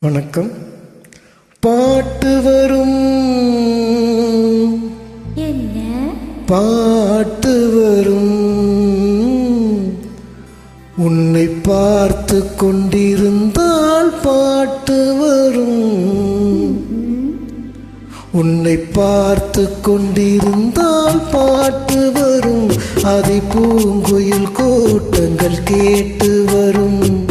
வணக்கம். பாட்டு வரும். என்ன? பாட்டு வரும். உன்னை பார்த்து கொண்டிருந்தால் பாட்டு வரும். உன்னை பார்த்து கொண்டிருந்தால் பாட்டு வரும். அதை பூங்குயில் கூட்டங்கள் கேட்டு வரும்.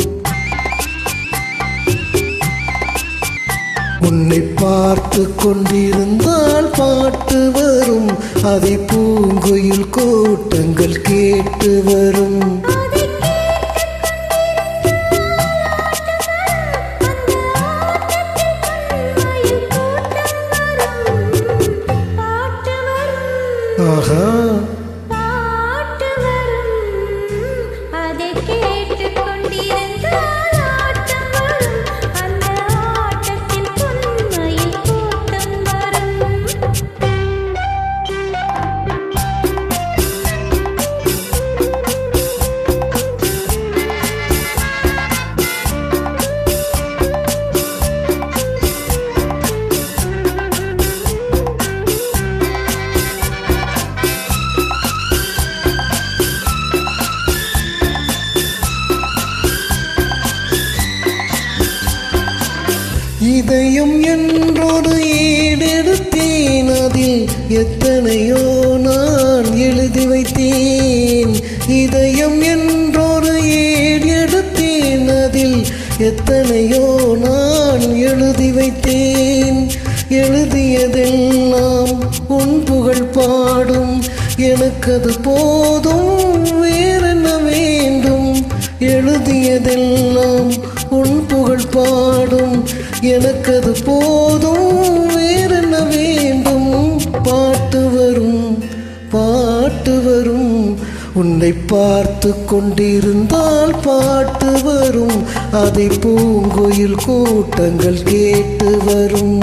உன்னை பார்த்து கொண்டிருந்தால் பாட்டு வரும். அதை பூங்குயில் கூட்டங்கள் கேட்டு வரும். பாட்டு வரும் ஆஹா. இதயம் என்றொரு ஈடெடுத்தேன். அதில் எத்தனையோ நான் எழுதி வைத்தேன். இதயம் என்றொரு ஈடெடுத்தேன். அதில் எத்தனையோ நான் எழுதி வைத்தேன். எழுதியதெல்லாம் உன் புகழ் பாடும். எனக்கு அது போதும் வேறென்ன வேண்டும்? எழுதியதெல்லாம் உன் புகழ் பாடும். எனக்கு அது போதும் வேறென்ன வேண்டும்? பாட்டு வரும் பாட்டு வரும். உன்னை பார்த்து கொண்டிருந்தால் பாட்டு வரும். அதை பூங்கோயில் கூட்டங்கள் கேட்டு வரும்.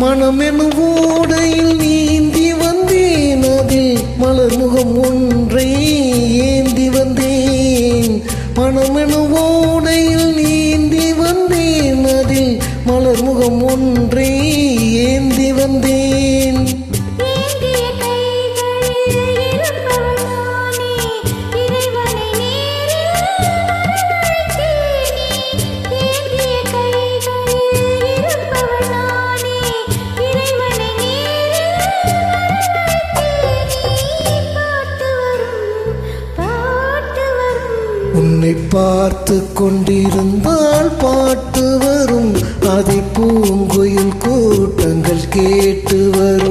மனமெனும் ஓடையில் நீந்தி வந்தேன். அதில் மலர் முகம் ஒன்றை ஏந்தி வந்தேன். மனமெனும் பார்த்து கொண்டிருந்தால் பாட்டு வரும். அதை பூங்குயில் கூட்டங்கள் கேட்டு வரும்.